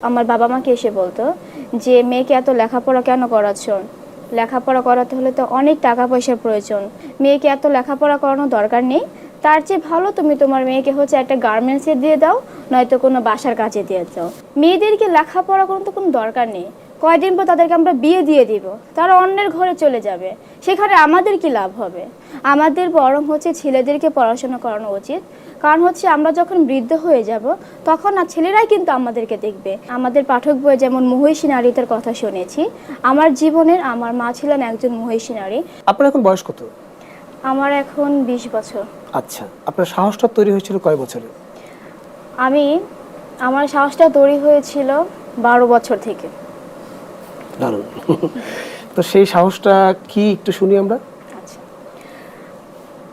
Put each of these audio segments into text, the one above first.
আমার বাবা মাকে এসে বলতো যে, মেয়েকে এত লেখাপড়া কেন করাচ্ছ? লেখাপড়া করাতে হলে তো অনেক টাকা পয়সার প্রয়োজন। মেয়েকে এত লেখাপড়া করানোর দরকার নেই। তার চেয়ে ভালো তুমি তোমার মেয়েকে হচ্ছে একটা গার্মেন্টসে দিয়ে দাও, নয়তো কোনো বাসার কাজে দিয়ে দাও। মেয়েদেরকে লেখাপড়া করানো তো কোনো দরকার নেই। কয়দিন পর তাদেরকে আমরা বিয়ে দিয়ে দিব তারা অন্যের ঘরে চলে যাবে। সেখানে আমাদের কি লাভ হবে? আমাদের বরং হচ্ছে ছেলেদেরকে পড়াশোনা করানো উচিত। কারণ হচ্ছে আমরা যখন বৃদ্ধ হয়ে যাব তখন আর ছেলেরাই কিন্তু আমাদেরকে দেখবে। আমাদের পাঠক বইয়ে যেমন মহিষী নারীদের কথা শুনেছি আমার জীবনের আমার মা ছিলেন একজন মহিষী নারী। আপনার এখন বয়স কত? আমার এখন বিশ বছর। আচ্ছা আপনার সাহসটা তৈরি হয়েছিল কয় বছরে? আমি আমার সাহসটা তৈরি হয়েছিল বারো বছর থেকে। দারুণ। তো সেই সাহসটা কি একটু শুনি আমরা? আচ্ছা।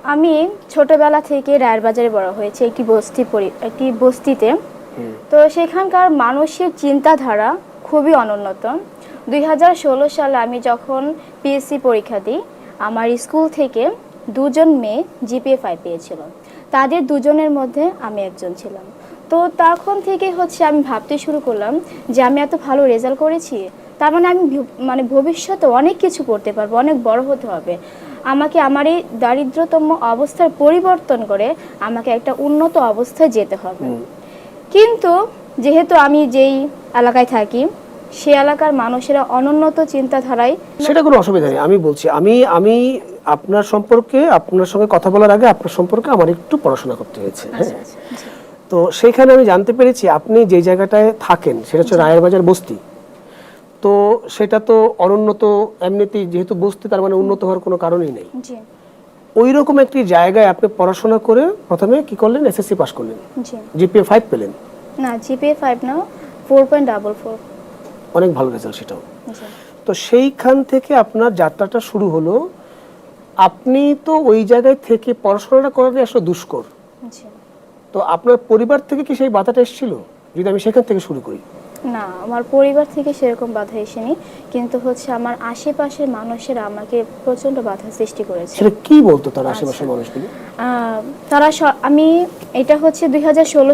আমি ছোটবেলা থেকে রায়ের বাজারে বড় হয়েছে একটি বস্তি পরি- একটি বস্তিতে। তো সেখানকার মানুষের চিন্তাধারা খুবই অনুন্নত। দুই হাজার ষোলো সালে আমি যখন পিএসসি পরীক্ষা দিই আমার স্কুল থেকে দুজন মেয়ে জিপিএ ফাইভ পেয়েছিল। তাদের দুজনের মধ্যে আমি একজন ছিলাম। তো তখন থেকে হচ্ছে আমি ভাবতে শুরু করলাম যে আমি এত ভালো রেজাল্ট করেছি তার মানে আমি মানে ভবিষ্যতে অনেক কিছু করতে পারব অনেক বড় হতে হবে। আমাকে আমার এই দারিদ্রতম অবস্থার পরিবর্তন করে আমাকে একটা উন্নত অবস্থায় যেতে হবে। কিন্তু যেহেতু আমি যেই এলাকায় থাকি সে এলাকার মানুষেরা অনুন্নত চিন্তাধারায় সেটা কোনো অসুবিধা নেই। আমি বলছি আমি আমি আপনার সম্পর্কে আপনার সঙ্গে কথা বলার আগে আপনার সম্পর্কে আমার একটু পড়াশোনা করতে হয়েছে হ্যাঁ? আচ্ছা আচ্ছা। তো সেইখানে আমি জানতে পেরেছি আপনি যে জায়গাটায় থাকেন সেটা হচ্ছে রায়ের বাজার বস্তি। তো সেটা তো অনুন্নত এমনিতেই যেহেতু বস্তি তার মানে উন্নত হওয়ার কোনো কারণই নেই। ওই রকম একটি জায়গায় আপনি পড়াশোনা করে প্রথমে কি করলেন? এসএসসি পাস করলেন? জি। জিপিএ ফাইভ পেলেন? না জিপিএ ফাইভ না ফোর পয়েন্ট ডাবল ফোর অনেক ভালো রেজাল্ট সেটাও। তো সেইখান থেকে আপনার যাত্রাটা শুরু হলো। আপনি তো ওই জায়গায় থেকে পড়াশোনাটা করাটা আসলে দুষ্কর। জি। তো আপনার পরিবার থেকে কি সেই বাধাটা এসেছিল? যদি আমি সেখান থেকে শুরু করি। না আমার পরিবার থেকে সেরকম বাধা এসেনি কিন্তু হচ্ছে আমার আশেপাশের মানুষেরা আমাকে প্রচণ্ড বাধা সৃষ্টি করেছে। সেটা কি বলতো তার আশেপাশের মানুষগুলো? তারা আমি এটা হচ্ছে দুই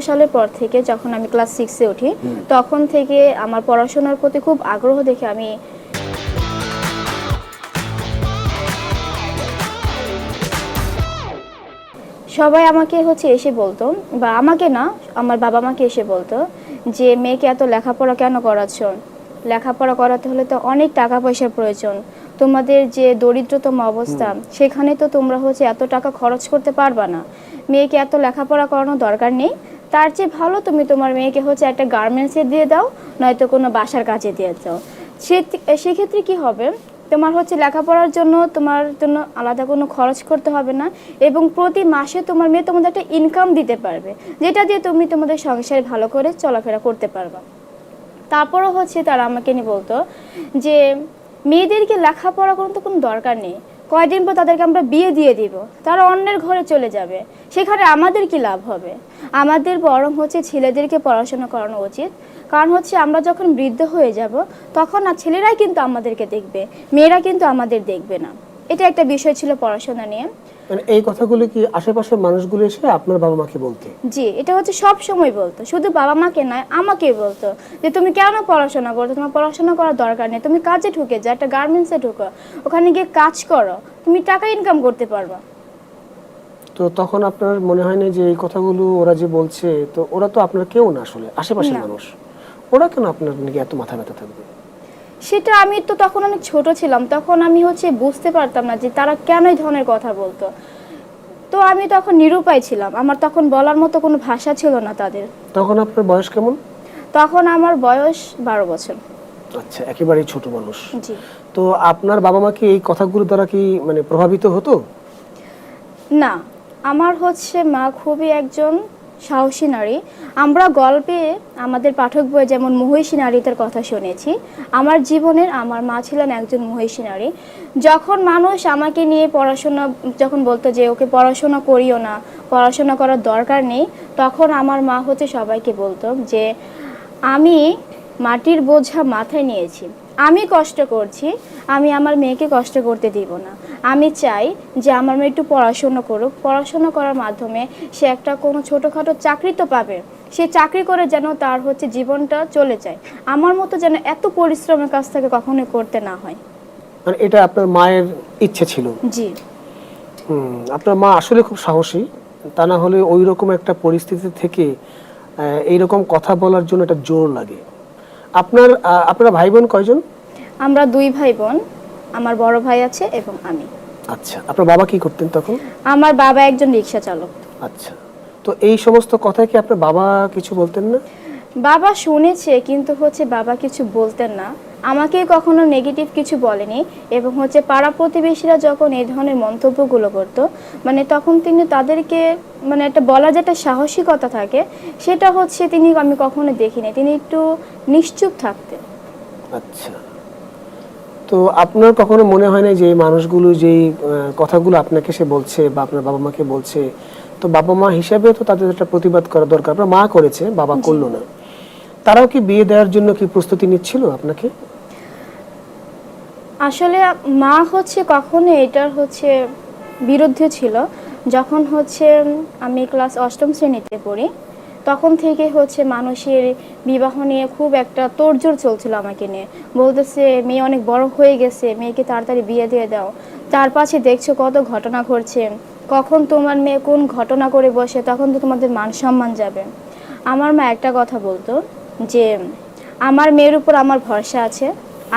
সালের পর থেকে যখন আমি ক্লাস সিক্সে উঠি তখন থেকে আমার পড়াশোনার প্রতি খুব আগ্রহ দেখে আমি সবাই আমাকে হচ্ছে এসে বলতো বা আমাকে না আমার বাবা মাকে এসে বলতো যে মেয়েকে এত লেখাপড়া কেন করাচ্ছ? লেখাপড়া করাতে হলে তো অনেক টাকা পয়সার প্রয়োজন। তোমাদের যে দরিদ্রতম অবস্থা সেখানে তো তোমরা হচ্ছে এত টাকা খরচ করতে পারবা না। মেয়েকে এত লেখাপড়া করানোর দরকার নেই। তার চেয়ে ভালো তুমি তোমার মেয়েকে হচ্ছে একটা গার্মেন্টসে দিয়ে দাও নয়তো কোনো বাসার কাজে দিয়ে দাও। সে সেক্ষেত্রে কি হবে? তোমার হচ্ছে লেখাপড়ার জন্য তোমার জন্য আলাদা কোনো খরচ করতে হবে না এবং প্রতি মাসে তোমার মেয়ে তোমাদের একটা ইনকাম দিতে পারবে, যেটা দিয়ে তুমি তোমাদের সংসারে ভালো করে চলাফেরা করতে পারবা। তারপরও হচ্ছে তারা আমাকে নিয়ে বলতো যে, মেয়েদেরকে লেখাপড়া কোনো তো কোনো দরকার নেই। কয়দিন পর তাদেরকে আমরা বিয়ে দিয়ে দিব, তারা অন্যের ঘরে চলে যাবে। সেখানে আমাদের কি লাভ হবে? আমাদের বরং হচ্ছে ছেলেদেরকে পড়াশোনা করানো উচিত। কারণ হচ্ছে আমরা যখন বৃদ্ধ হয়ে যাব, তখন আর ছেলেরাই কিন্তু আমাদেরকে দেখবে, মেয়েরা কিন্তু আমাদের দেখবে না। এটা একটা বিষয় ছিল পড়াশোনা নিয়ে। মানে এই কথাগুলো কি আশেপাশের মানুষগুলো এসে আপনার বাবা মাকে বলতে? জি এটা হচ্ছে সব সময় বলতো। শুধু বাবা মাকে নয় আমাকে বলতো যে তুমি কেন পড়াশোনা করছ তোমার পড়াশোনা করার দরকার নেই। তুমি কাজে ঢুকে যাও একটা গার্মেন্টসে ঢুকো। ওখানে গিয়ে কাজ করো। তুমি টাকা ইনকাম করতে পারবা। তো তখন আপনার মনে হয় না যে এই কথাগুলো ওরা যে বলছে তো ওরা তো আপনার কেউ না আসলে আশেপাশের মানুষ। ওরা কেন আপনার নাকি এত মাথা ব্যথা থাকবে? সেটা আমি তো তখন অনেক ছোট ছিলাম তখন আমি হচ্ছে বুঝতে পারতাম না যে তারা কেন এই ধরনের কথা বলতো। তো আমি তখন নিরুপায় ছিলাম আমার তখন বলার মতো কোনো ভাষা ছিল না তাদের। তখন আপনার বয়স কেমন? তখন আমার বয়স বারো বছর। আচ্ছা একেবারেই ছোট মানুষ। জি। তো আপনার বাবা মা কি এই কথাগুলো দ্বারা কি মানে প্রভাবিত হতো? না আমার হচ্ছে মা খুবই একজন সাহসী নারী। আমরা গল্পে আমাদের পাঠক বইয়ে যেমন মহিষী নারীদের কথা শুনেছি, আমার জীবনের আমার মা ছিলেন একজন মহিষী নারী। যখন মানুষ আমাকে নিয়ে পড়াশোনা, যখন বলতো যে ওকে পড়াশোনা করিও না, পড়াশোনা করার দরকার নেই, তখন আমার মা হচ্ছে সবাইকে বলতো যে, আমি মাটির বোঝা মাথায় নিয়েছি। আমি কষ্ট করছি আমি আমার মেয়েকে কষ্ট করতে দিব না। আমি চাই যে আমার মেয়ে একটু পড়াশুনো করুক। পড়াশুনো করার মাধ্যমে সে একটা কোনো ছোটোখাটো চাকরি তো পাবে। সে চাকরি করে যেন তার হচ্ছে জীবনটা চলে যায়। আমার মতো যেন এত পরিশ্রমের কাজ থেকে কখনোই করতে না হয়। মানে এটা আপনার মায়ের ইচ্ছে ছিল? জি। হুম, আপনার মা আসলে খুব সাহসী। তা না হলে ওই রকম একটা পরিস্থিতি থেকে এইরকম কথা বলার জন্য একটা জোর লাগে। আপনার আপনার ভাই বোন কয়জন? আমরা দুই ভাই বোন আমার বড় ভাই আছে এবং আমি। আচ্ছা আপনার বাবা কি করতেন তখন? আমার বাবা একজন রিক্সা চালক। আচ্ছা তো এই সমস্ত কথা কি আপনার বাবা কিছু বলতেন না? বাবা শুনেছে কিন্তু হচ্ছে বাবা কিছু বলতেন না। আমাকে কখনো নেগেটিভ কিছু বলেনি এবং হচ্ছে পাড়া প্রতিবেশীরা যখন এই ধরনের মন্তব্যগুলো করতো মানে তখন তিনি তাদেরকে মানে একটা বলার যে একটা সাহসিকতা থাকে সেটা হচ্ছে তিনি আমি কখনো দেখিনি। তিনি একটু নিশ্চুপ থাকতেন। আচ্ছা। তো আপনার কখনো মনে হয় না যে মানুষগুলো যেই কথাগুলো আপনাকে সে বলছে বা আপনার বাবা মাকে বলছে তো বাবা মা হিসাবে তো তাদের একটা প্রতিবাদ করা দরকার আপনার মা করেছে বাবা করল না। তারাও কি বিয়ে দেওয়ার জন্য কি প্রস্তুতি নিচ্ছিল আপনাকে? আসলে মা হচ্ছে কখনো এটার হচ্ছে বিরুদ্ধে ছিল। যখন হচ্ছে আমি ক্লাস অষ্টম শ্রেণীতে পড়ি, তখন থেকে হচ্ছে মানুষের বিবাহ নিয়ে খুব একটা তোড়জোড় চলছিল আমাকে নিয়ে। বলতেছে, মেয়ে অনেক বড় হয়ে গেছে, মেয়েকে তাড়াতাড়ি বিয়ে দিয়ে দাও। তার পাশে দেখছ কত ঘটনা ঘটছে। কখন তোমার মেয়ে কোন ঘটনা করে বসে, তখন তো তোমাদের মান সম্মান যাবে। আমার মা একটা কথা বলতো যে, আমার মেয়ের উপর আমার ভরসা আছে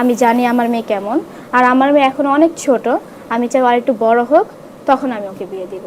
আমি জানি আমার মেয়ে কেমন। আর আমার মেয়ে এখন অনেক ছোট। আমি চাই আর একটু বড় হোক, তখন আমি ওকে বিয়ে দিব।